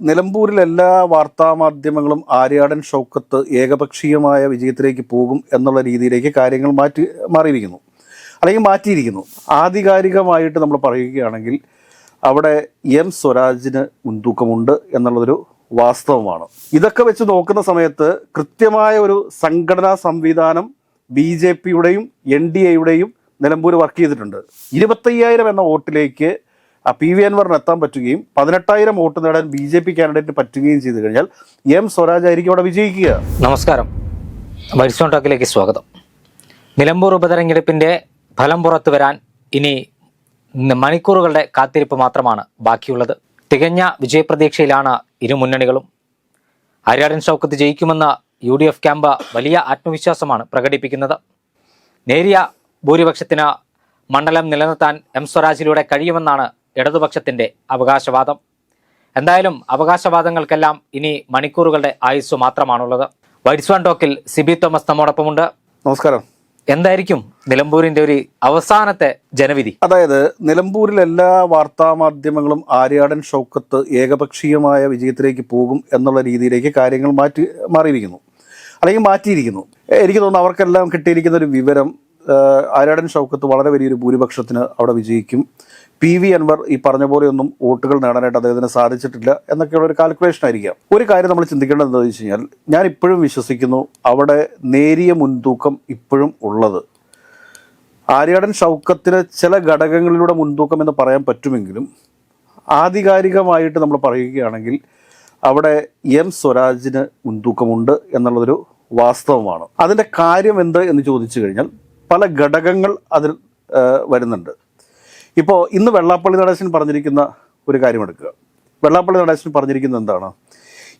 നിലമ്പൂരിൽ എല്ലാ വാർത്താമാധ്യമങ്ങളും ആര്യാടൻ ഷൗക്കത്ത് ഏകപക്ഷീയമായ വിജയത്തിലേക്ക് പോകും എന്നുള്ള രീതിയിലേക്ക് കാര്യങ്ങൾ മാറ്റി മാറിയിരിക്കുന്നു. അല്ലെങ്കിൽ മാറ്റിയിരിക്കുന്നു. ആധികാരികമായിട്ട് നമ്മൾ പറയുകയാണെങ്കിൽ അവിടെ എം സ്വരാജിന് മുൻതൂക്കമുണ്ട് എന്നുള്ളതൊരു വാസ്തവമാണ്. ഇതൊക്കെ വെച്ച് നോക്കുന്ന സമയത്ത് കൃത്യമായ ഒരു സംഘടനാ സംവിധാനം ബി ജെ പിയുടെയും എൻ ഡി എയുടെയും നിലമ്പൂർ വർക്ക് ചെയ്തിട്ടുണ്ട്. ഇരുപത്തയ്യായിരം എന്ന വോട്ടിലേക്ക് ആ പി വി അൻവറിന് എത്താൻ പറ്റുകയും പതിനെട്ടായിരം വോട്ട് നേടാൻ ബി ജെ പി കാൻഡിഡേറ്റ് പറ്റുകയും ചെയ്തു കഴിഞ്ഞാൽ എം സ്വരാജ് ആയിരിക്കും അവിടെ വിജയിക്കുക. നമസ്കാരം. മരിസോൺ ടോക്കിലേക്ക് സ്വാഗതം. നിലമ്പൂർ ഉപതെരഞ്ഞെടുപ്പിന്റെ ഫലം പുറത്തു വരാൻ ഇനി മണിക്കൂറുകളുടെ കാത്തിരിപ്പ് മാത്രമാണ് ബാക്കിയുള്ളത്. തികഞ്ഞ വിജയപ്രതീക്ഷയിലാണ് ഇരു മുന്നണികളും. ആര്യാടൻ ഷൗക്കത്ത് ജയിക്കുമെന്ന യു ഡി എഫ് ക്യാമ്പ് വലിയ ആത്മവിശ്വാസമാണ് പ്രകടിപ്പിക്കുന്നത്. നേരിയ ഭൂരിപക്ഷത്തിന് മണ്ഡലം നിലനിർത്താൻ എം സ്വരാജിലൂടെ കഴിയുമെന്നാണ് ഇടതുപക്ഷത്തിന്റെ അവകാശവാദം. എന്തായാലും അവകാശവാദങ്ങൾക്കെല്ലാം ഇനി മണിക്കൂറുകളുടെ ആയുസ് മാത്രമാണുള്ളത്. വൈറ്റ്സ് വൺ ടോക്കിൽ സിബി തോമസ് നമ്മോടൊപ്പമുണ്ട്. നമസ്കാരം. എന്തായിരിക്കും നിലമ്പൂരിന്റെ ഒരു അവസാനത്തെ ജനവിധി? അതായത് നിലമ്പൂരിൽ എല്ലാ വാർത്താമാധ്യമങ്ങളും ആര്യാടൻ ഷൗക്കത്ത് ഏകപക്ഷീയമായ വിജയത്തിലേക്ക് പോകും എന്നുള്ള രീതിയിലേക്ക് കാര്യങ്ങൾ മാറ്റി മാറിയിരിക്കുന്നു. അല്ലെങ്കിൽ മാറ്റിയിരിക്കുന്നു. എനിക്ക് തോന്നുന്നു അവർക്കെല്ലാം കിട്ടിയിരിക്കുന്ന ഒരു വിവരം ആര്യാടൻ ഷൗക്കത്ത് വളരെ വലിയൊരു ഭൂരിപക്ഷത്തിന് അവിടെ വിജയിക്കും. പി വി അൻവർ ഈ പറഞ്ഞ പോലെയൊന്നും വോട്ടുകൾ നേടാനായിട്ട് അദ്ദേഹത്തിന് സാധിച്ചിട്ടില്ല എന്നൊക്കെയുള്ള ഒരു കാൽക്കുലേഷൻ ആയിരിക്കാം. ഒരു കാര്യം നമ്മൾ ചിന്തിക്കേണ്ടത് എന്താണെന്ന് വെച്ച് കഴിഞ്ഞാൽ ഞാൻ ഇപ്പോഴും വിശ്വസിക്കുന്നു അവിടെ നേരിയ മുൻതൂക്കം ഇപ്പോഴും ഉള്ളത്. ആര്യാടൻ ഷൗക്കത്തിന് ചില ഘടകങ്ങളിലൂടെ മുൻതൂക്കം എന്ന് പറയാൻ പറ്റുമെങ്കിലും ആധികാരികമായിട്ട് നമ്മൾ പറയുകയാണെങ്കിൽ അവിടെ എം സ്വരാജിന് മുൻതൂക്കമുണ്ട് എന്നുള്ളതൊരു വാസ്തവമാണ്. അതിന്റെ കാര്യം എന്ത് എന്ന് ചോദിച്ചു കഴിഞ്ഞാൽ പല ഘടകങ്ങൾ അതിൽ വരുന്നുണ്ട്. ഇപ്പോൾ ഇന്ന് വെള്ളാപ്പള്ളി നടേശൻ പറഞ്ഞിരിക്കുന്ന ഒരു കാര്യം എടുക്കുക. വെള്ളാപ്പള്ളി നടേശൻ പറഞ്ഞിരിക്കുന്നത് എന്താണ്?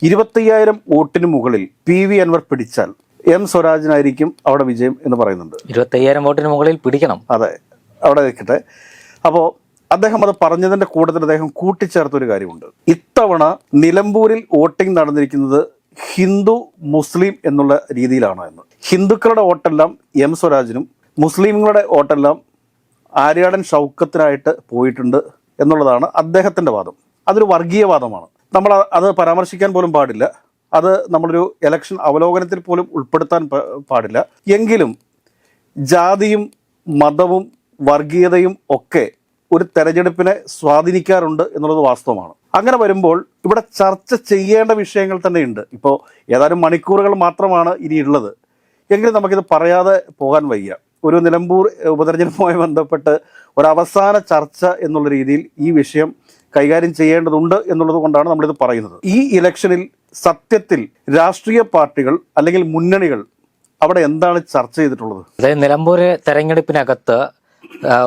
ഇരുപത്തയ്യായിരം വോട്ടിന് മുകളിൽ പി വി അൻവർ പിടിച്ചാൽ എം സ്വരാജിനായിരിക്കും അവിടെ വിജയം എന്ന് പറയുന്നുണ്ട്. ഇരുപത്തയ്യായിരം വോട്ടിന് മുകളിൽ പിടിക്കണം. അതെ അവിടെ നിൽക്കട്ടെ. അപ്പോൾ അദ്ദേഹം അത് പറഞ്ഞതിന്റെ കൂട്ടത്തിൽ അദ്ദേഹം കൂട്ടിച്ചേർത്ത ഒരു കാര്യമുണ്ട്. ഇത്തവണ നിലമ്പൂരിൽ വോട്ടിംഗ് നടന്നിരിക്കുന്നത് ഹിന്ദു മുസ്ലിം എന്നുള്ള രീതിയിലാണ് എന്ന്. ഹിന്ദുക്കളുടെ വോട്ടെല്ലാം എം സ്വരാജിനും മുസ്ലിങ്ങളുടെ വോട്ടെല്ലാം ആര്യാടൻ ഷൗക്കത്തിനായിട്ട് പോയിട്ടുണ്ട് എന്നുള്ളതാണ് അദ്ദേഹത്തിന്റെ വാദം. അതൊരു വർഗീയവാദമാണ് നമ്മൾ അത് പരാമർശിക്കാൻ പോലും പാടില്ല. അത് നമ്മളൊരു ഇലക്ഷൻ അവലോകനത്തിൽ പോലും ഉൾപ്പെടുത്താൻ പാടില്ല. എങ്കിലും ജാതിയും മതവും വർഗീയതയും ഒക്കെ ഒരു തെരഞ്ഞെടുപ്പിനെ സ്വാധീനിക്കാറുണ്ട് എന്നുള്ളത് വാസ്തവമാണ്. അങ്ങനെ വരുമ്പോൾ ഇവിടെ ചർച്ച ചെയ്യേണ്ട വിഷയങ്ങൾ തന്നെയുണ്ട്. ഇപ്പോൾ ഏതാനും മണിക്കൂറുകൾ മാത്രമാണ് ഇനിയുള്ളത്. എങ്കിലും നമുക്കിത് പറയാതെ പോകാൻ വയ്യ. ഒരു നിലമ്പൂർ ഉപതെരഞ്ഞെടുപ്പുമായി ബന്ധപ്പെട്ട് ഒരവസാന ചർച്ച എന്നുള്ള രീതിയിൽ ഈ വിഷയം കൈകാര്യം ചെയ്യേണ്ടതുണ്ട് എന്നുള്ളത് കൊണ്ടാണ് നമ്മളിത് പറയുന്നത്. ഈ ഇലക്ഷനിൽ സത്യത്തിൽ രാഷ്ട്രീയ പാർട്ടികൾ അല്ലെങ്കിൽ മുന്നണികൾ അവിടെ എന്താണ് ചർച്ച ചെയ്തിട്ടുള്ളത്? അതായത് നിലമ്പൂർ തെരഞ്ഞെടുപ്പിനകത്ത്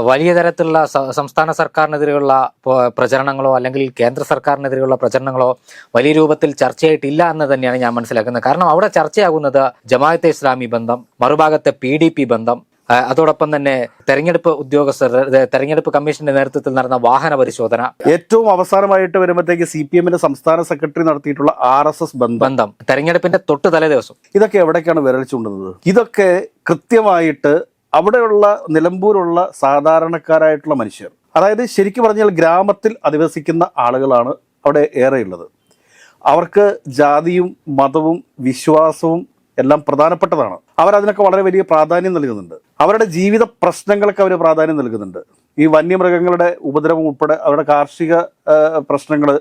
വലിയ തരത്തിലുള്ള സംസ്ഥാന സർക്കാരിനെതിരെയുള്ള പ്രചരണങ്ങളോ അല്ലെങ്കിൽ കേന്ദ്ര സർക്കാരിനെതിരെയുള്ള പ്രചരണങ്ങളോ വലിയ രൂപത്തിൽ ചർച്ചയായിട്ടില്ല എന്ന് തന്നെയാണ് ഞാൻ മനസ്സിലാക്കുന്നത്. കാരണം അവിടെ ചർച്ചയാകുന്നത് ജമാഅത്തെ ഇസ്ലാമി ബന്ധം മറുഭാഗത്തെ പി ബന്ധം അതോടൊപ്പം തന്നെ തെരഞ്ഞെടുപ്പ് ഉദ്യോഗസ്ഥർ തെരഞ്ഞെടുപ്പ് കമ്മീഷന്റെ നേതൃത്വത്തിൽ നടന്ന വാഹന പരിശോധന. ഏറ്റവും അവസാനമായിട്ട് വരുമ്പോഴത്തേക്ക് സി പി എമ്മിന്റെ സംസ്ഥാന സെക്രട്ടറി നടത്തിയിട്ടുള്ള ആർ എസ് എസ് ബന്ധം. തെരഞ്ഞെടുപ്പിന്റെ തൊട്ട് തലേ ദിവസം. ഇതൊക്കെ എവിടേക്കാണ് വിരൽ ചൂണ്ടുന്നത്? ഇതൊക്കെ കൃത്യമായിട്ട് അവിടെയുള്ള നിലമ്പൂരുള്ള സാധാരണക്കാരായിട്ടുള്ള മനുഷ്യർ അതായത് ശരിക്കും പറഞ്ഞാൽ ഗ്രാമത്തിൽ അധിവസിക്കുന്ന ആളുകളാണ് അവിടെ ഏറെയുള്ളത്. അവർക്ക് ജാതിയും മതവും വിശ്വാസവും എല്ലാം പ്രധാനപ്പെട്ടതാണ്. അതിനൊക്കെ വളരെ വലിയ പ്രാധാന്യം നൽകുന്നുണ്ട്. അവരുടെ ജീവിത പ്രശ്നങ്ങൾക്ക് അവർ പ്രാധാന്യം നൽകുന്നുണ്ട്. ഈ വന്യമൃഗങ്ങളുടെ ഉപദ്രവം ഉൾപ്പെടെ അവരുടെ കാർഷിക പ്രശ്നങ്ങൾ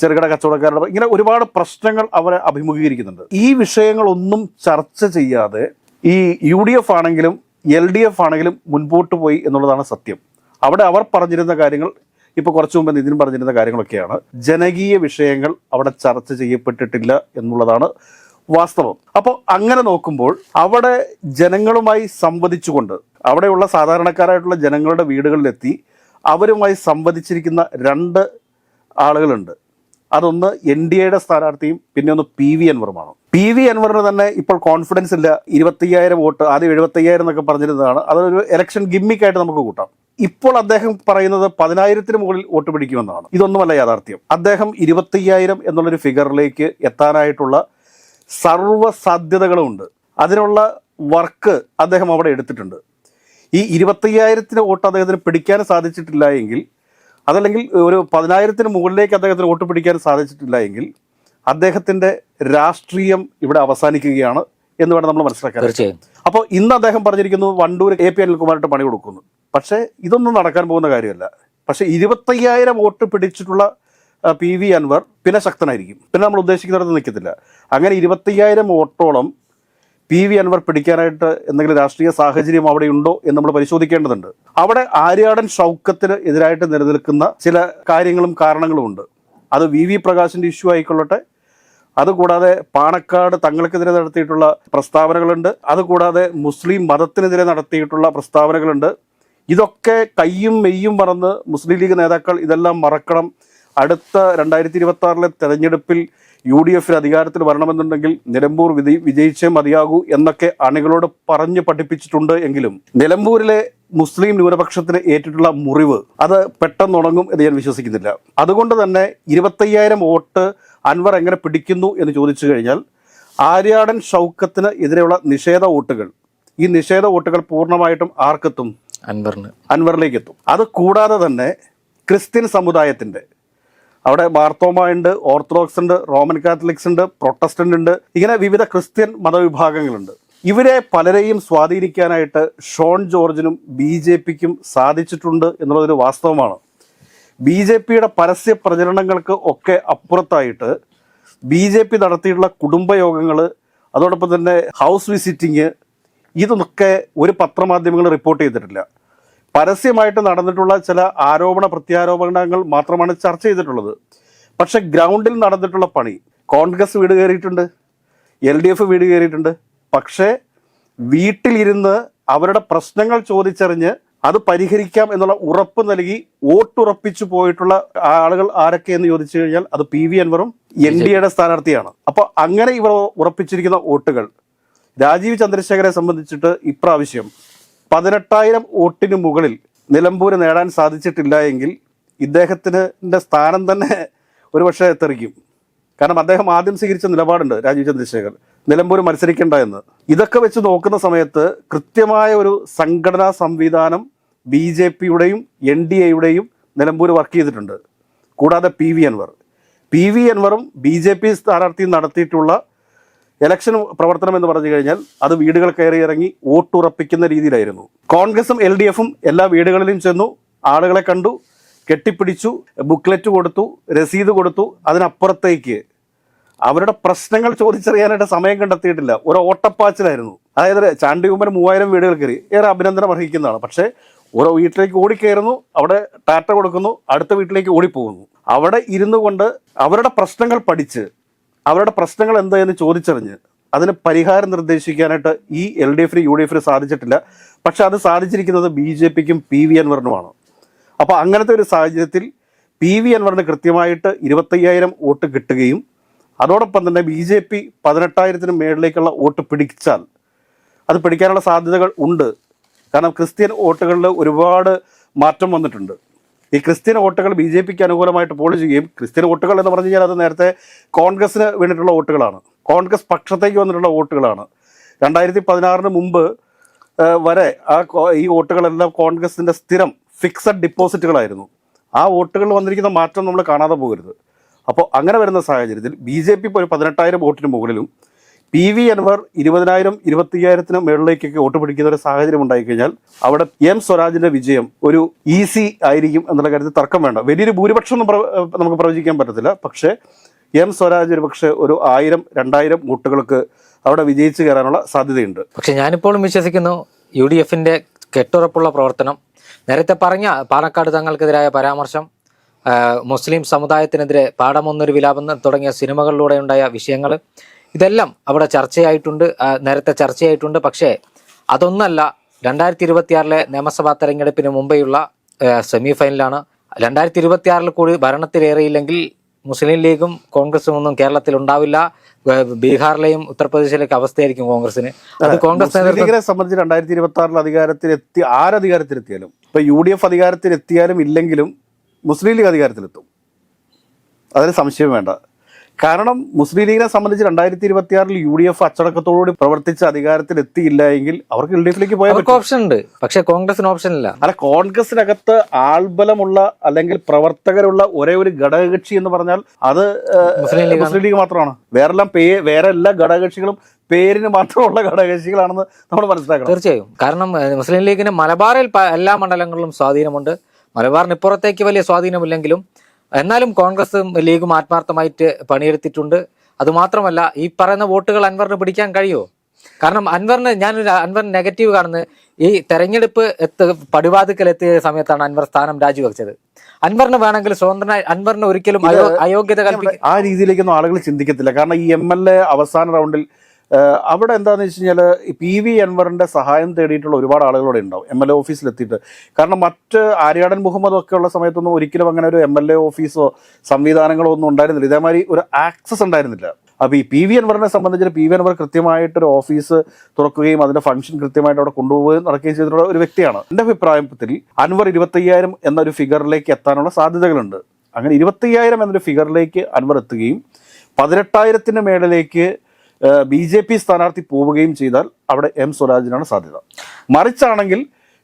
ചെറുകിട കച്ചവടക്കാരുടെ ഇങ്ങനെ ഒരുപാട് പ്രശ്നങ്ങൾ അവരെ അഭിമുഖീകരിക്കുന്നുണ്ട്. ഈ വിഷയങ്ങളൊന്നും ചർച്ച ചെയ്യാതെ ഈ യു ഡി എഫ് ആണെങ്കിലും എൽ ഡി എഫ് ആണെങ്കിലും മുൻപോട്ട് പോയി എന്നുള്ളതാണ് സത്യം. അവിടെ അവർ പറഞ്ഞിരുന്ന കാര്യങ്ങൾ ഇപ്പോൾ കുറച്ചു മുമ്പ് നിതിൻ പറഞ്ഞിരുന്ന കാര്യങ്ങളൊക്കെയാണ്. ജനകീയ വിഷയങ്ങൾ അവിടെ ചർച്ച ചെയ്യപ്പെട്ടിട്ടില്ല എന്നുള്ളതാണ് വാസ്തവം. അപ്പോൾ അങ്ങനെ നോക്കുമ്പോൾ അവിടെ ജനങ്ങളുമായി സംവദിച്ചുകൊണ്ട് അവിടെയുള്ള സാധാരണക്കാരായിട്ടുള്ള ജനങ്ങളുടെ വീടുകളിലെത്തി അവരുമായി സംവദിച്ചിരിക്കുന്ന രണ്ട് ആളുകളുണ്ട്. അതൊന്ന് എൻ ഡി എയുടെ സ്ഥാനാർത്ഥിയും പിന്നെ ഒന്ന് പി വി അൻവറുമാണ്. പി വി അൻവറിന് തന്നെ ഇപ്പോൾ കോൺഫിഡൻസ് ഇല്ല. ഇരുപത്തയ്യായിരം വോട്ട് ആദ്യം എഴുപത്തയ്യായിരം എന്നൊക്കെ പറഞ്ഞിരുന്നതാണ്. അതൊരു ഇലക്ഷൻ ഗിമ്മിക്കായിട്ട് നമുക്ക് കൂട്ടാം. ഇപ്പോൾ അദ്ദേഹം പറയുന്നത് പതിനായിരത്തിന് മുകളിൽ വോട്ട് പിടിക്കുമെന്നാണ്. ഇതൊന്നുമല്ല യാഥാർത്ഥ്യം. അദ്ദേഹം ഇരുപത്തയ്യായിരം എന്നുള്ളൊരു ഫിഗറിലേക്ക് എത്താനായിട്ടുള്ള സർവ സാധ്യതകളുമുണ്ട് അതിനുള്ള വർക്ക് അദ്ദേഹം അവിടെ എടുത്തിട്ടുണ്ട്. ഈ ഇരുപത്തയ്യായിരത്തിന് വോട്ട് അദ്ദേഹത്തിന് പിടിക്കാൻ സാധിച്ചിട്ടില്ല എങ്കിൽ അതല്ലെങ്കിൽ ഒരു പതിനായിരത്തിന് മുകളിലേക്ക് അദ്ദേഹത്തിന് വോട്ട് പിടിക്കാൻ സാധിച്ചിട്ടില്ല എങ്കിൽ അദ്ദേഹത്തിന്റെ രാഷ്ട്രീയം ഇവിടെ അവസാനിക്കുകയാണ് എന്ന് വേണം നമ്മൾ മനസ്സിലാക്കാൻ. തീർച്ചയായും. അപ്പോൾ ഇന്ന് അദ്ദേഹം പറഞ്ഞിരിക്കുന്നു വണ്ടൂർ എ പി അനിൽകുമാറിട്ട് പണി കൊടുക്കുന്നു. പക്ഷേ ഇതൊന്നും നടക്കാൻ പോകുന്ന കാര്യമല്ല. പക്ഷേ ഇരുപത്തയ്യായിരം വോട്ട് പിടിച്ചിട്ടുള്ള പി വി അൻവർ പിന്നെ ശക്തനായിരിക്കും. പിന്നെ നമ്മൾ ഉദ്ദേശിക്കുന്നിടത്ത് നിൽക്കത്തില്ല. അങ്ങനെ ഇരുപത്തയ്യായിരം വോട്ടോളം പി വി അൻവർ പിടിക്കാനായിട്ട് എന്തെങ്കിലും രാഷ്ട്രീയ സാഹചര്യം അവിടെ ഉണ്ടോ എന്ന് നമ്മൾ പരിശോധിക്കേണ്ടതുണ്ട്. അവിടെ ആര്യാടൻ ഷൗക്കത്തിന് എതിരായിട്ട് നിലനിൽക്കുന്ന ചില കാര്യങ്ങളും കാരണങ്ങളും ഉണ്ട്. അത് വി വി പ്രകാശിന്റെ ഇഷ്യൂ ആയിക്കൊള്ളട്ടെ. അതുകൂടാതെ പാണക്കാട് തങ്ങൾക്കെതിരെ നടത്തിയിട്ടുള്ള പ്രസ്താവനകളുണ്ട്. അതുകൂടാതെ മുസ്ലിം മതത്തിനെതിരെ നടത്തിയിട്ടുള്ള പ്രസ്താവനകളുണ്ട്. ഇതൊക്കെ കയ്യും മെയ്യും മറന്ന് മുസ്ലിം ലീഗ് നേതാക്കൾ ഇതെല്ലാം മറക്കണം അടുത്ത രണ്ടായിരത്തി ഇരുപത്തി ആറിലെ തെരഞ്ഞെടുപ്പിൽ യു ഡി എഫിൽ അധികാരത്തിൽ വരണമെന്നുണ്ടെങ്കിൽ നിലമ്പൂർ വിധി വിജയിച്ചേ മതിയാകൂ എന്നൊക്കെ അണികളോട് പറഞ്ഞ് പഠിപ്പിച്ചിട്ടുണ്ട് എങ്കിലും നിലമ്പൂരിലെ മുസ്ലിം ന്യൂനപക്ഷത്തിന് ഏറ്റിട്ടുള്ള മുറിവ് അത് പെട്ടെന്ന് ഉണങ്ങും എന്ന് ഞാൻ വിശ്വസിക്കുന്നില്ല. അതുകൊണ്ട് തന്നെ ഇരുപത്തയ്യായിരം വോട്ട് അൻവർ എങ്ങനെ പിടിക്കുന്നു എന്ന് ചോദിച്ചു കഴിഞ്ഞാൽ ആര്യാടൻ ഷൗക്കത്തിന് എതിരെയുള്ള നിഷേധ വോട്ടുകൾ. ഈ നിഷേധ വോട്ടുകൾ പൂർണമായിട്ടും ആർക്കെത്തും? അൻവറിന്. അൻവറിലേക്ക് എത്തും അത് കൂടാതെ തന്നെ ക്രിസ്ത്യൻ സമുദായത്തിന്റെ അവിടെ ബാർത്തോമ ഉണ്ട് ഓർത്തഡോക്സ് ഉണ്ട് റോമൻ കാത്തലിക്സ് ഉണ്ട് പ്രൊട്ടസ്റ്റന്റ് ഉണ്ട് ഇങ്ങനെ വിവിധ ക്രിസ്ത്യൻ മതവിഭാഗങ്ങളുണ്ട്. ഇവരെ പലരെയും സ്വാധീനിക്കാനായിട്ട് ഷോൺ ജോർജിനും ബി ജെ പിക്കും സാധിച്ചിട്ടുണ്ട് എന്നുള്ളതൊരു വാസ്തവമാണ്. ബി ജെ പിയുടെ പരസ്യ പ്രചരണങ്ങൾക്ക് ഒക്കെ അപ്പുറത്തായിട്ട് ബി ജെ പി നടത്തിയിട്ടുള്ള കുടുംബയോഗങ്ങൾ അതോടൊപ്പം തന്നെ ഹൗസ് വിസിറ്റിങ് ഇതൊക്കെ ഒരു പത്രമാധ്യമങ്ങൾ റിപ്പോർട്ട് ചെയ്തിട്ടില്ല. പരസ്യമായിട്ട് നടന്നിട്ടുള്ള ചില ആരോപണ പ്രത്യാരോപണങ്ങൾ മാത്രമാണ് ചർച്ച ചെയ്തിട്ടുള്ളത്. പക്ഷെ ഗ്രൗണ്ടിൽ നടന്നിട്ടുള്ള പണി കോൺഗ്രസ് വീട് കയറിയിട്ടുണ്ട് എൽ ഡി എഫ് വീട് കയറിയിട്ടുണ്ട്. പക്ഷേ വീട്ടിലിരുന്ന് അവരുടെ പ്രശ്നങ്ങൾ ചോദിച്ചറിഞ്ഞ് അത് പരിഹരിക്കാം എന്നുള്ള ഉറപ്പ് നൽകി വോട്ടുറപ്പിച്ചു പോയിട്ടുള്ള ആളുകൾ ആരൊക്കെ എന്ന് ചോദിച്ചു കഴിഞ്ഞാൽ അത് പി വി അൻവറും എൻ ഡി എയുടെ സ്ഥാനാർത്ഥിയാണ്. അപ്പോൾ അങ്ങനെ ഇവർ ഉറപ്പിച്ചിരിക്കുന്ന വോട്ടുകൾ രാജീവ് ചന്ദ്രശേഖരെ സംബന്ധിച്ചിട്ട് ഇപ്രാവശ്യം പതിനെട്ടായിരം വോട്ടിന് മുകളിൽ നിലമ്പൂര് നേടാൻ സാധിച്ചിട്ടില്ല എങ്കിൽ ഇദ്ദേഹത്തിന്റെ സ്ഥാനം തന്നെ ഒരുപക്ഷെ തെറിക്കും. കാരണം അദ്ദേഹം ആദ്യം സ്വീകരിച്ച നിലപാടുണ്ട് രാജീവ് ചന്ദ്രശേഖർ. നിലമ്പൂർ മത്സരിക്കേണ്ട എന്ന്. ഇതൊക്കെ വെച്ച് നോക്കുന്ന സമയത്ത് കൃത്യമായ ഒരു സംഘടനാ സംവിധാനം ബി ജെ പിയുടെയും എൻ ഡി എയുടെയും നിലമ്പൂർ വർക്ക് ചെയ്തിട്ടുണ്ട്. കൂടാതെ P V Anvar. P V അൻവറും B J P സ്ഥാനാർത്ഥിയും നടത്തിയിട്ടുള്ള ഇലക്ഷൻ പ്രവർത്തനം എന്ന് പറഞ്ഞു കഴിഞ്ഞാൽ അത് വീടുകൾ കയറി ഇറങ്ങി വോട്ടുറപ്പിക്കുന്ന രീതിയിലായിരുന്നു. കോൺഗ്രസും എൽ ഡി എഫും എല്ലാ വീടുകളിലും ചെന്നു ആളുകളെ കണ്ടു കെട്ടിപ്പിടിച്ചു ബുക്ക്ലെറ്റ് കൊടുത്തു രസീത് കൊടുത്തു അതിനപ്പുറത്തേക്ക് അവരുടെ പ്രശ്നങ്ങൾ ചോദിച്ചറിയാനായിട്ട് സമയം കണ്ടെത്തിയിട്ടില്ല. ഒരു ഓട്ടപ്പാച്ചിലായിരുന്നു. അതായത് ചാണ്ടികുമ്പൻ മൂവായിരം വീടുകൾ കയറി. ഏറെ അഭിനന്ദനം അർഹിക്കുന്നതാണ്. പക്ഷേ ഓരോ വീട്ടിലേക്ക് ഓടിക്കയറുന്നു അവിടെ ടാറ്റ കൊടുക്കുന്നു അടുത്ത വീട്ടിലേക്ക് ഓടിപ്പോകുന്നു. അവിടെ ഇരുന്നു കൊണ്ട് അവരുടെ പ്രശ്നങ്ങൾ പഠിച്ച് അവരുടെ പ്രശ്നങ്ങൾ എന്തായെന്ന് ചോദിച്ചറിഞ്ഞ് അതിന് പരിഹാരം നിർദ്ദേശിക്കാനായിട്ട് ഈ എൽ ഡി എഫിന് യു ഡി എഫിന് സാധിച്ചിട്ടില്ല. പക്ഷെ അത് സാധിച്ചിരിക്കുന്നത് ബി ജെ പിക്കും പി വി അൻവറിനുമാണ്. അപ്പോൾ അങ്ങനത്തെ ഒരു സാഹചര്യത്തിൽ പി വി അൻവറിന് കൃത്യമായിട്ട് ഇരുപത്തയ്യായിരം വോട്ട് കിട്ടുകയും അതോടൊപ്പം തന്നെ ബി ജെ പി പതിനെട്ടായിരത്തിന് മേളിലേക്കുള്ള വോട്ട് പിടിച്ചാൽ അത് പിടിക്കാനുള്ള സാധ്യതകൾ ഉണ്ട്. കാരണം ക്രിസ്ത്യൻ വോട്ടുകളിൽ ഒരുപാട് മാറ്റം വന്നിട്ടുണ്ട്. ഈ ക്രിസ്ത്യൻ വോട്ടുകൾ ബി ജെ പിക്ക് അനുകൂലമായിട്ട് പോൾ ചെയ്യുകയും ക്രിസ്ത്യൻ വോട്ടുകൾ എന്ന് പറഞ്ഞു കഴിഞ്ഞാൽ അത് നേരത്തെ കോൺഗ്രസിന് വേണ്ടിയിട്ടുള്ള വോട്ടുകളാണ്. കോൺഗ്രസ് പക്ഷത്തേക്ക് വന്നിട്ടുള്ള വോട്ടുകളാണ്. രണ്ടായിരത്തി പതിനാറിന് മുമ്പ് വരെ ആ ഈ വോട്ടുകളെല്ലാം കോൺഗ്രസിന്റെ സ്ഥിരം ഫിക്സഡ് ഡിപ്പോസിറ്റുകളായിരുന്നു. ആ വോട്ടുകൾ വന്നിരിക്കുന്ന മാറ്റം നമ്മൾ കാണാതെ പോകരുത്. അപ്പോൾ അങ്ങനെ വരുന്ന സാഹചര്യത്തിൽ ബി ജെ പി ഇപ്പോൾ ഒരു പതിനെട്ടായിരം വോട്ടിന് മുകളിലും പി വി അൻവർ ഇരുപതിനായിരം ഇരുപത്തിയ്യായിരത്തിന് മുകളിലേക്കൊക്കെ വോട്ട് പിടിക്കുന്ന ഒരു സാഹചര്യം ഉണ്ടായി കഴിഞ്ഞാൽ അവിടെ എം സ്വരാജിന്റെ വിജയം ഒരു ഈസി ആയിരിക്കും എന്നുള്ള കാര്യത്തിൽ തർക്കം വേണ്ട. വലിയൊരു ഭൂരിപക്ഷം നമുക്ക് പ്രവചിക്കാൻ പറ്റത്തില്ല. പക്ഷേ എം സ്വരാജ് ഒരു പക്ഷേ ഒരു ആയിരം രണ്ടായിരം വോട്ടുകൾക്ക് അവിടെ വിജയിച്ചു കയറാനുള്ള സാധ്യതയുണ്ട്. പക്ഷെ ഞാനിപ്പോഴും വിശ്വസിക്കുന്നു യു ഡി എഫിന്റെ കെട്ടുറപ്പുള്ള പ്രവർത്തനം. നേരത്തെ പറഞ്ഞ പാലക്കാട് തങ്ങൾക്കെതിരായ പരാമർശം മുസ്ലിം സമുദായത്തിനെതിരെ പാഠമൊന്നൊരു വിലാപം തുടങ്ങിയ സിനിമകളിലൂടെ ഉണ്ടായ വിഷയങ്ങൾ ഇതെല്ലാം അവിടെ ചർച്ചയായിട്ടുണ്ട് നേരത്തെ ചർച്ചയായിട്ടുണ്ട്. പക്ഷേ അതൊന്നല്ല രണ്ടായിരത്തി ഇരുപത്തിയാറിലെ നിയമസഭാ തെരഞ്ഞെടുപ്പിന് മുമ്പെയുള്ള സെമി ഫൈനലാണ് രണ്ടായിരത്തി ഇരുപത്തിയാറിൽ കൂടി ഭരണത്തിലേറിയില്ലെങ്കിൽ മുസ്ലിം ലീഗും കോൺഗ്രസും ഒന്നും കേരളത്തിൽ ഉണ്ടാവില്ല. ബീഹാറിലെയും ഉത്തർപ്രദേശിലേക്ക് അവസ്ഥയായിരിക്കും കോൺഗ്രസിന് അത് കോൺഗ്രസ് ലീഗിനെ സംബന്ധിച്ച് രണ്ടായിരത്തി ഇരുപത്തി ആറിൽ അധികാരത്തിലെത്തി ആരധികാരത്തിലെത്തിയാലും ഇപ്പൊ യു ഡി എഫ് അധികാരത്തിലെത്തിയാലും ഇല്ലെങ്കിലും മുസ്ലിം ലീഗ് അധികാരത്തിലെത്തും. അതിന് സംശയം വേണ്ട. കാരണം മുസ്ലിം ലീഗിനെ സംബന്ധിച്ച് രണ്ടായിരത്തി ഇരുപത്തി ആറിൽ യു ഡി എഫ് അച്ചടക്കത്തോടുകൂടി പ്രവർത്തിച്ച് അധികാരത്തിൽ എത്തിയില്ല എങ്കിൽ അവർക്ക് എൽ ഡി എഫിലേക്ക് പോയാൽ ഓപ്ഷൻ ഉണ്ട്. പക്ഷെ കോൺഗ്രസിന് ഓപ്ഷൻ ഇല്ല. അല്ല കോൺഗ്രസിനകത്ത് ആൾബലമുള്ള അല്ലെങ്കിൽ പ്രവർത്തകരുള്ള ഒരേ ഒരു ഘടകകക്ഷി എന്ന് പറഞ്ഞാൽ അത് മുസ്ലിം. ലീഗ് മാത്രമാണ്. വേറെല്ലാം പേ വേറെ എല്ലാ ഘടകകക്ഷികളും പേരിന് മാത്രമുള്ള ഘടകകക്ഷികളാണെന്ന് നമ്മൾ മനസ്സിലാക്കണം. തീർച്ചയായും. കാരണം മുസ്ലിം ലീഗിന് മലബാറിൽ എല്ലാ മണ്ഡലങ്ങളിലും സ്വാധീനമുണ്ട്. മലബാറിന് ഇപ്പുറത്തേക്ക് വലിയ സ്വാധീനമില്ലെങ്കിലും എന്നാലും കോൺഗ്രസും ലീഗും ആത്മാർത്ഥമായിട്ട് പണിയെടുത്തിട്ടുണ്ട്. അതുമാത്രമല്ല ഈ പറയുന്ന വോട്ടുകൾ അൻവറിന് പിടിക്കാൻ കഴിയുമോ? കാരണം അൻവറിന് ഞാനൊരു അൻവർ നെഗറ്റീവ് കാണുന്നത് ഈ തെരഞ്ഞെടുപ്പ് എത്ത പടിവാതിക്കൽ എത്തിയ സമയത്താണ് അൻവർ സ്ഥാനം രാജിവെച്ചത്. അൻവറിന് വേണമെങ്കിൽ സ്വതന്ത്ര അൻവറിന് ഒരിക്കലും അയോഗ്യത കൽപ്പിക്കും ആ രീതിയിലേക്കൊന്നും ആളുകൾ ചിന്തിക്കത്തില്ല. കാരണം ഈ എം അവസാന റൗണ്ടിൽ അവിടെ എന്താണെന്ന് വെച്ച് കഴിഞ്ഞാൽ പി വി അൻവറിന്റെ സഹായം തേടിയിട്ടുള്ള ഒരുപാട് ആളുകളോടെ ഉണ്ടാവും. എം എൽ എ ഓഫീസിലെത്തിയിട്ട്. കാരണം മറ്റ് ആര്യാടൻ മുഹമ്മദ് ഒക്കെ ഉള്ള സമയത്തൊന്നും ഒരിക്കലും അങ്ങനെ ഒരു എം എൽ എ ഓഫീസോ സംവിധാനങ്ങളോ ഒന്നും ഉണ്ടായിരുന്നില്ല. ഇതേമാതിരി ഒരു ആക്സസ് ഉണ്ടായിരുന്നില്ല. അപ്പോൾ ഈ പി വി അൻവറിനെ സംബന്ധിച്ച് പി വി അൻവർ കൃത്യമായിട്ടൊരു ഓഫീസ് തുറക്കുകയും അതിന്റെ ഫംഗ്ഷൻ കൃത്യമായിട്ട് അവിടെ കൊണ്ടുപോവുകയും നടക്കുകയും ചെയ്തിട്ടുള്ള ഒരു വ്യക്തിയാണ്. എന്റെ അഭിപ്രായത്തിൽ അൻവർ ഇരുപത്തയ്യായിരം എന്നൊരു ഫിഗറിലേക്ക് എത്താനുള്ള സാധ്യതകളുണ്ട്. അങ്ങനെ ഇരുപത്തയ്യായിരം എന്നൊരു ഫിഗറിലേക്ക് അൻവർ എത്തുകയും പതിനെട്ടായിരത്തിന് മേളിലേക്ക് ബി ജെ പി സ്ഥാനാർത്ഥി പോവുകയും ചെയ്താൽ അവിടെ എം സ്വരാജിനാണ് സാധ്യത. മറിച്ചാണെങ്കിൽ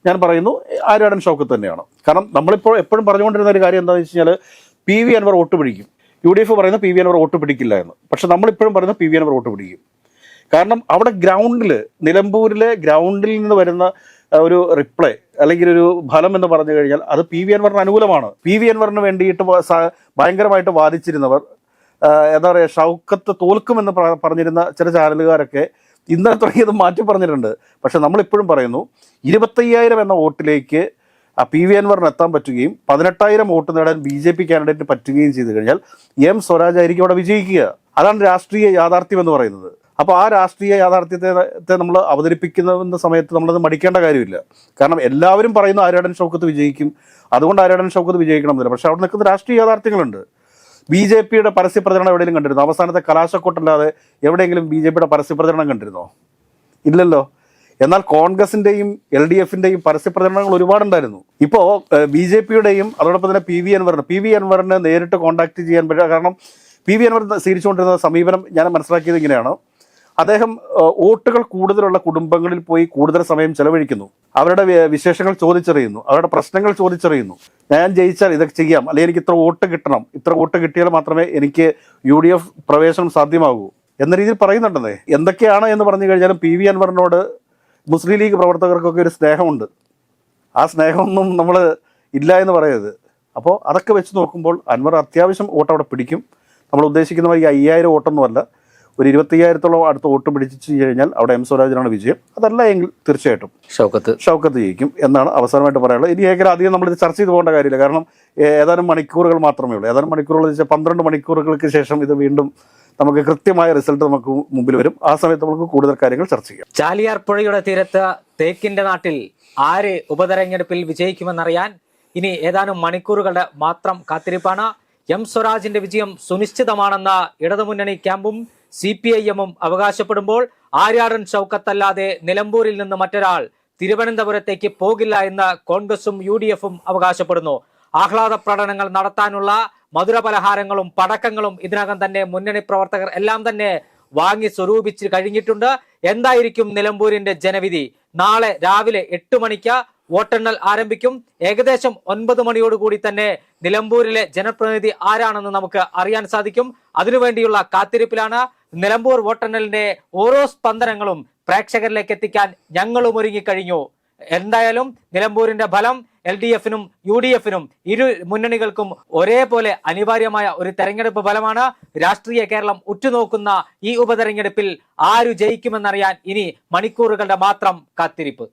ഞാൻ പറയുന്നു ആര്യാടൻ ഷൗക്കത്ത് തന്നെയാണ്. കാരണം നമ്മളിപ്പോൾ എപ്പോഴും പറഞ്ഞുകൊണ്ടിരുന്ന ഒരു കാര്യം എന്താണെന്ന് വെച്ച് കഴിഞ്ഞാൽ പി വി അൻവർ വോട്ട് പിടിക്കും. യു ഡി എഫ് പറയുന്നത് പി വി അൻവർ വോട്ട് പിടിക്കില്ല എന്ന്. പക്ഷെ നമ്മളിപ്പോഴും പറയുന്നത് പി വി അൻവർ വോട്ട് പിടിക്കും. കാരണം അവിടെ ഗ്രൗണ്ടിൽ നിലമ്പൂരിലെ ഗ്രൗണ്ടിൽ നിന്ന് വരുന്ന ഒരു റിപ്ലൈ അല്ലെങ്കിൽ ഒരു ഫലം എന്ന് പറഞ്ഞു കഴിഞ്ഞാൽ അത് പി വി അൻവറിന് അനുകൂലമാണ്. പി വി അൻവറിന് വേണ്ടിയിട്ട് ഭയങ്കരമായിട്ട് വാദിച്ചിരുന്നവർ എന്താ പറയുക ഷൗക്കത്ത് തോൽക്കുമെന്ന് പറഞ്ഞിരുന്ന ചില ചാനലുകാരൊക്കെ ഇന്നലെ തുടങ്ങിയത് മാറ്റി പറഞ്ഞിട്ടുണ്ട്. പക്ഷെ നമ്മളിപ്പോഴും പറയുന്നു ഇരുപത്തയ്യായിരം എന്ന വോട്ടിലേക്ക് പി വി അൻവറിന് എത്താൻ പറ്റുകയും പതിനെട്ടായിരം വോട്ട് നേടാൻ ബി ജെ പി കാൻഡിഡേറ്റ് പറ്റുകയും ചെയ്തു കഴിഞ്ഞാൽ എം സ്വരാജ് ആയിരിക്കും അവിടെ വിജയിക്കുക. അതാണ് രാഷ്ട്രീയ യാഥാർത്ഥ്യം എന്ന് പറയുന്നത്. അപ്പോൾ ആ രാഷ്ട്രീയ യാഥാർത്ഥ്യത്തെ നമ്മൾ അവതരിപ്പിക്കുന്ന സമയത്ത് നമ്മളത് മടിക്കേണ്ട കാര്യമില്ല. കാരണം എല്ലാവരും പറയുന്നു ആര്യാടൻ ഷൗക്കത്ത് വിജയിക്കും. അതുകൊണ്ട് ആര്യാടൻ ഷൗക്കത്ത് വിജയിക്കണം എന്നില്ല പക്ഷെ അവിടെ നിൽക്കുന്ന രാഷ്ട്രീയ യാഥാർത്ഥ്യങ്ങളുണ്ട്. ബി ജെ പിയുടെ പരസ്യ പ്രചരണം എവിടെയെങ്കിലും കണ്ടിരുന്നോ? അവസാനത്തെ കലാശക്കൂട്ടല്ലാതെ എവിടെയെങ്കിലും ബി ജെ പിയുടെ പരസ്യ പ്രചരണം കണ്ടിരുന്നോ? ഇല്ലല്ലോ. എന്നാൽ കോൺഗ്രസിന്റെയും എൽ ഡി എഫിന്റെയും പരസ്യ പ്രചരണങ്ങൾ ഒരുപാടുണ്ടായിരുന്നു. ഇപ്പോ ബി ജെ പിയുടെയും അതോടൊപ്പം തന്നെ പി വി അൻവറിന് പി വി അൻവറിനെ നേരിട്ട് കോൺടാക്ട് ചെയ്യാൻ പറ്റുക. കാരണം പി വി അൻവർ സ്വീകരിച്ചുകൊണ്ടിരുന്ന സമീപനം ഞാൻ മനസ്സിലാക്കിയത് ഇങ്ങനെയാണ്. അദ്ദേഹം വോട്ടുകൾ കൂടുതലുള്ള കുടുംബങ്ങളിൽ പോയി കൂടുതൽ സമയം ചെലവഴിക്കുന്നു. അവരുടെ വിശേഷങ്ങൾ ചോദിച്ചറിയുന്നു. അവരുടെ പ്രശ്നങ്ങൾ ചോദിച്ചറിയുന്നു. ഞാൻ ജയിച്ചാൽ ഇതൊക്കെ ചെയ്യാം. അല്ലെങ്കിൽ എനിക്ക് ഇത്ര വോട്ട് കിട്ടണം. ഇത്ര വോട്ട് കിട്ടിയാൽ മാത്രമേ എനിക്ക് യു ഡി എഫ് പ്രവേശനം സാധ്യമാകൂ എന്ന രീതിയിൽ പറയുന്നുണ്ടെന്നേ. എന്തൊക്കെയാണ് എന്ന് പറഞ്ഞു കഴിഞ്ഞാലും പി വി അൻവറിനോട് മുസ്ലിം ലീഗ് പ്രവർത്തകർക്കൊക്കെ ഒരു സ്നേഹമുണ്ട്. ആ സ്നേഹമൊന്നും നമ്മൾ ഇല്ല എന്ന് പറയരുത്. അപ്പോൾ അതൊക്കെ വെച്ച് നോക്കുമ്പോൾ അൻവർ അത്യാവശ്യം വോട്ട് അവിടെ പിടിക്കും. നമ്മൾ ഉദ്ദേശിക്കുന്ന ഈ അയ്യായിരം വോട്ടൊന്നുമല്ല. ഒരു ഇരുപത്തയ്യായിരത്തോളം അടുത്ത് വോട്ട് പിടിച്ചു കഴിഞ്ഞാൽ അവിടെ എം സ്വരാജിനാണ് വിജയം. അതല്ല എങ്കിൽ തീർച്ചയായിട്ടും ഷൗക്കത്ത്. ഷൗക്കത്ത് ജയിക്കും എന്നാണ് അവസാനമായിട്ട് പറയാനുള്ളത്. ഇനി ഏകദേശം അധികം ഇത് ചർച്ച ചെയ്ത് പോകേണ്ട കാര്യമില്ല. കാരണം ഏതാനും മണിക്കൂറുകൾ മാത്രമേ ഉള്ളൂ. ഏതാനും മണിക്കൂറുകൾ വെച്ചാൽ പന്ത്രണ്ട് മണിക്കൂറുകൾക്ക് ശേഷം ഇത് വീണ്ടും നമുക്ക് കൃത്യമായ റിസൾട്ട് നമുക്ക് മുമ്പിൽ വരും. ആ സമയത്ത് നമുക്ക് കൂടുതൽ കാര്യങ്ങൾ ചർച്ച ചെയ്യാം. ചാലിയാർ പുഴയുടെ തീരത്ത് തേക്കിന്റെ നാട്ടിൽ ആര് ഉപതെരഞ്ഞെടുപ്പിൽ വിജയിക്കുമെന്നറിയാൻ ഇനി ഏതാനും മണിക്കൂറുകളുടെ മാത്രം കാത്തിരിപ്പാണ്. എം സ്വരാജിന്റെ വിജയം സുനിശ്ചിതമാണെന്ന ഇടതുമുന്നണി ക്യാമ്പും സി പി ഐ എമ്മും അവകാശപ്പെടുമ്പോൾ ആര്യാടൻ ഷൗക്കത്തല്ലാതെ നിലമ്പൂരിൽ നിന്ന് മറ്റൊരാൾ തിരുവനന്തപുരത്തേക്ക് പോകില്ല എന്ന് കോൺഗ്രസും യു ഡി എഫും അവകാശപ്പെടുന്നു. ആഹ്ലാദ പ്രകടനങ്ങൾ നടത്താനുള്ള മധുര പലഹാരങ്ങളും പടക്കങ്ങളും ഇതിനകം തന്നെ മുന്നണി പ്രവർത്തകർ എല്ലാം തന്നെ വാങ്ങി സ്വരൂപിച്ച് കഴിഞ്ഞിട്ടുണ്ട്. എന്തായിരിക്കും നിലമ്പൂരിന്റെ ജനവിധി? നാളെ രാവിലെ എട്ട് മണിക്ക് വോട്ടെണ്ണൽ ആരംഭിക്കും. ഏകദേശം ഒൻപത് മണിയോടുകൂടി തന്നെ നിലമ്പൂരിലെ ജനപ്രതിനിധി ആരാണെന്ന് നമുക്ക് അറിയാൻ സാധിക്കും. അതിനുവേണ്ടിയുള്ള കാത്തിരിപ്പിലാണ് നിലമ്പൂർ വോട്ടെണ്ണലിന്റെ ഓരോ സ്പന്ദനങ്ങളും പ്രേക്ഷകരിലേക്ക് എത്തിക്കാൻ ഞങ്ങളും ഒരുങ്ങിക്കഴിഞ്ഞു. എന്തായാലും നിലമ്പൂരിന്റെ ഫലം എൽ ഡി എഫിനും യു ഡി എഫിനും ഇരു മുന്നണികൾക്കും ഒരേപോലെ അനിവാര്യമായ ഒരു തെരഞ്ഞെടുപ്പ് ഫലമാണ്. രാഷ്ട്രീയ കേരളം ഉറ്റുനോക്കുന്ന ഈ ഉപതെരഞ്ഞെടുപ്പിൽ ആരു ജയിക്കുമെന്നറിയാൻ ഇനി മണിക്കൂറുകളുടെ മാത്രം കാത്തിരിപ്പ്.